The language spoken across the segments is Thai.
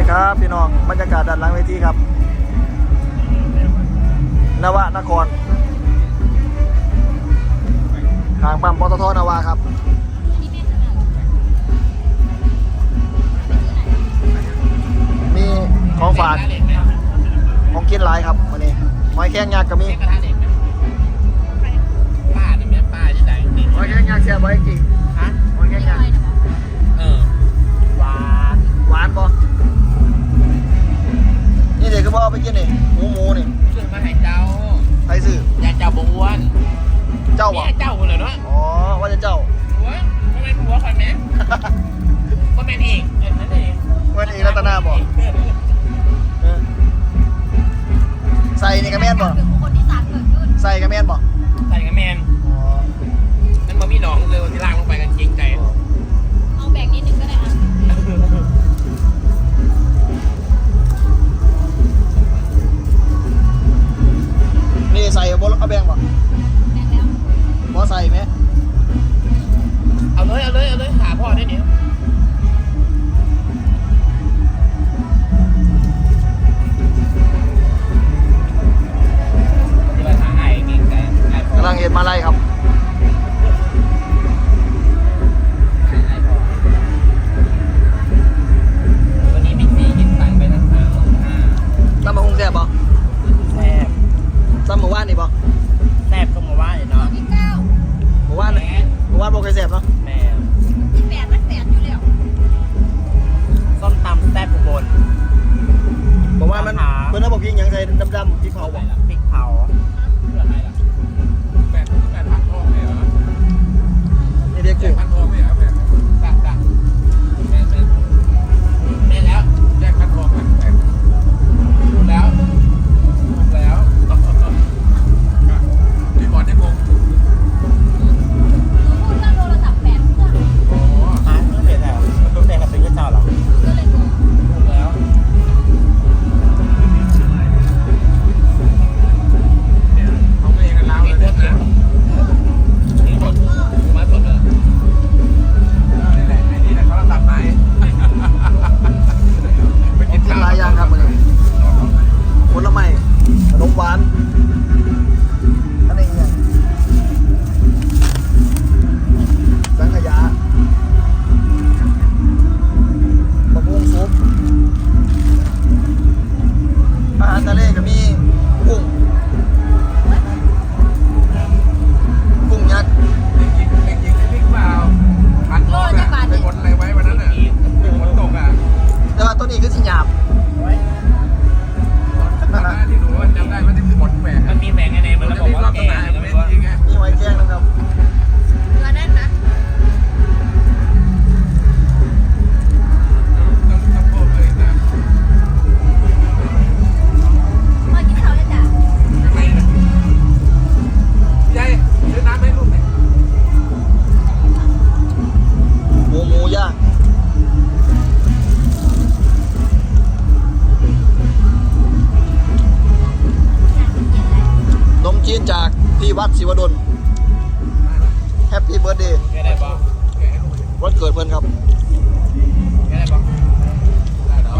ดีครับพี่น้องบรรยากาศด้านหลังเวทีครับ นวะนครทางปั๊มปตทนวะครับมีของฝากของกินหลายครับวันนี้หอยแข้งยักษ์ก็มีกระทะเด็กไหมป้าเนี่ยแม่ป้าที่ไหนนี่หอยแข้งยักษ์แซ่บไว้จริงฮะหอยแข้งยักษ์เออหวานหวานบ่นี่เด็ กก็บเอาไปกินนี่หมูหมูนี่ซึ่งมาให้เจ้าใครซื้ออยาเจ้าบอ้วนเจ้าบ่แม่เจ้าคนเลยเนาะอ๋อว่าจะเจ้าหัวก็เป็นหัวคนแม่ก็เป็นเองเออนั่นเองเมื่อเอกรัตนาบ่เออใส่นี่กระแม่นบ่เป็นบุคคลที่สามเกิดขึ้นใส่กระแม่นบ่ใส่กับแมนอ๋อนั่นมันมีหนองเลยที่ล่างลงไปกันเกรงใจเอาแบ่งนิดนึงก็ บ่เอาแบ่งบ่บ่งแล้วบ่ใส่ไหมเอาเลยเอาเลยเอาเลยหาพ่อได้เนี่ยจะไปหาไอ้เกรงใจไอ้กำลังเห็นมาไล่ครับ ดำ นี้คือสิหยาบตอนนั้นที่หนูจำได้ว่าที่ฝนแหวกมันมีแบ่งในมันจะแล้วบอวิ่กงรว่าอบแกสนามก็เป็ไม่นว่าจริงไงมีหอยแครงนะครับ จีนจากพี่วัดศิวดลแฮปปี้เบิร์ดเดย์แกได้บอกแกะให้ลูกหน่อยวันเกิดเพื่อนครับแกได้บอกได้เหรอ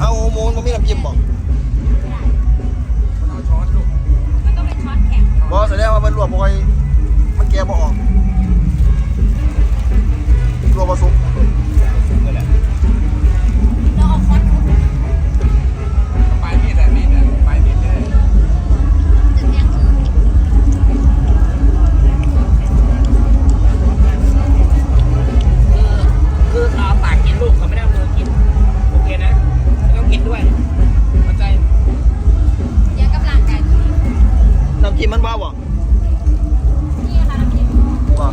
เอาหมูมันมีน้ำจิ้มบ่มันเอาช้อนลูกมันก็เป็นช้อนแข็งบ่แสดงว่ามันรวมบ่ค่อยมันแกะบ่ออก จิ้มมันบ้าบ่นี่ค่ะน้ำพริกบ่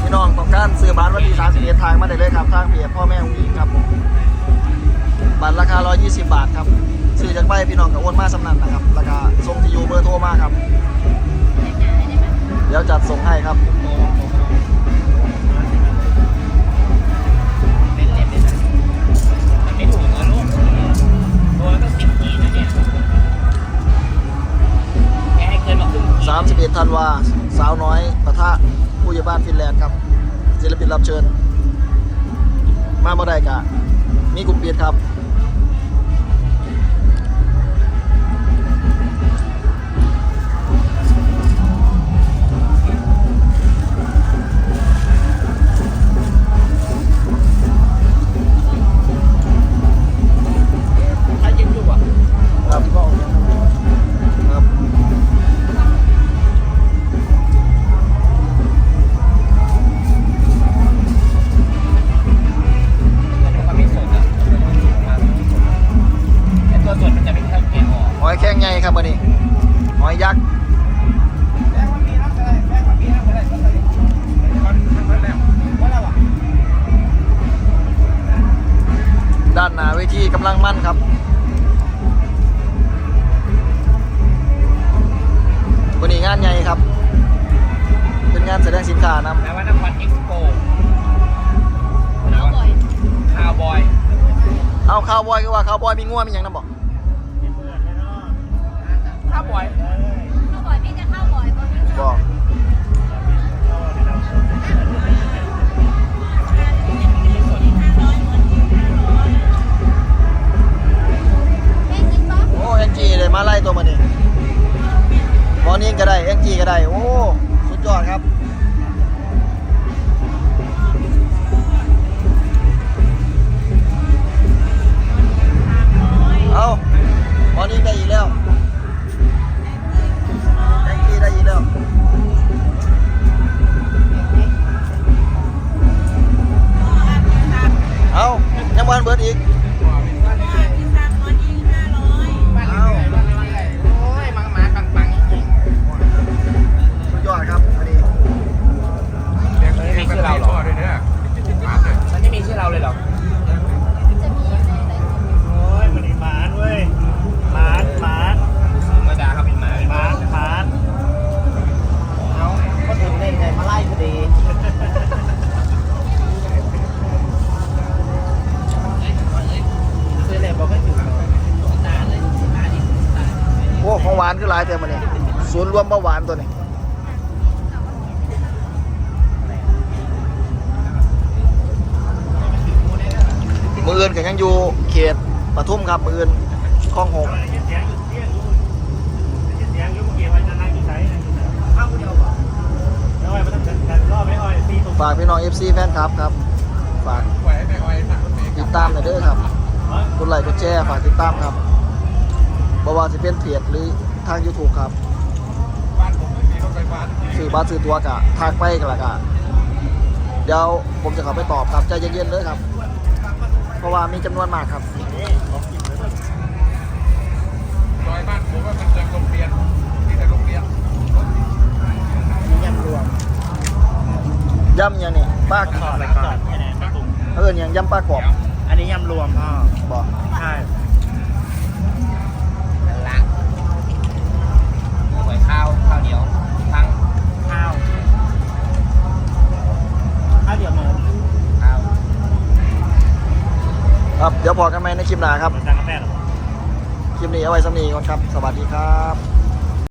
พี่น้องต้องการซื้อบ้านวันที่31ทางมาได้เลยครับ ทางเพจพ่อแม่องค์หญิงครับผมบัตรราคา 120 บาทครับ ซื้อจากใบพี่น้องกับโอนมาสำนันนะครับราคาส่งที่อยู่เบอร์โทรมาครับแยกหนาได้ไหมเดี๋ยวจัดส่งให้ครับ ธันวา สาวน้อยปะทะผู้ใหญ่บ้านฟินแลนด์ครับศิลปินรับเชิญ มาเมื่อใดกะมีกลุ่มปิดครับ กานแสดงสินค้านำแล้วว่านเอ็กซ์โปเอาบ่อยคาวบอย เอาข้าวบอยก็ว่าข้าวบอยมีง่วมีอย่างนั้นบอกคาวบอยเข้าบ่ เราเลยหรอจะมีอยู่ในไลฟ์สดโอ้ยมันนี่หมานเว้ยหมานหมานมาด่าเขาเป็นหมาหมานหมานเอาก็ถึงได้ไงมาไล่พอดีซื้อเลยบอกไม่ถึงตาเลยตาดิตาโอ้ของหวานคือหลายเต็มมาเนี่ยศูนย์รวมเบาหวานตัวนี้ มืออื่นก็ยังอยู่เขตปทุมครับมืออื่นคลองหกเสียงอยู่เสียงอยู่เสียงอยู่เมื่อกี้ว่าจะนั่งองเอแล้วไอ้มันต้องกันรอบไม่อ้อยตีตุกฝากพี่น้อง FC แฟนครับครับฝากติดตามหน่อยเด้อครับกดไลค์กดแชร์ฝากติดตามครับบว่าจะเป็นเพจหรือทาง YouTube ครับสื่อบัตรสื่อตัวกะทางไปกันละกะเดี๋ยวผมจะข้าไปตอบครับใจเย็นๆเลยครับ เพราะว่ามีจำนวนมากครับซอยบ้านผมว่ามันเกิดโรงเรียนที่แต่โรงเรียนยำรวมย่ำยังนี่ป้าจอดจอดแค่ไหนไม่ตุกเออยังย่ำป้ากรอบอันนี้ยำรวมพ่อบอกใช่ ดี๋ยวพอกันไหมในคลิปหน้าครับมันสั่งกาแฟหรอ คลิปนี้เอาไว้สำนีก่อนครับ สวัสดีครับ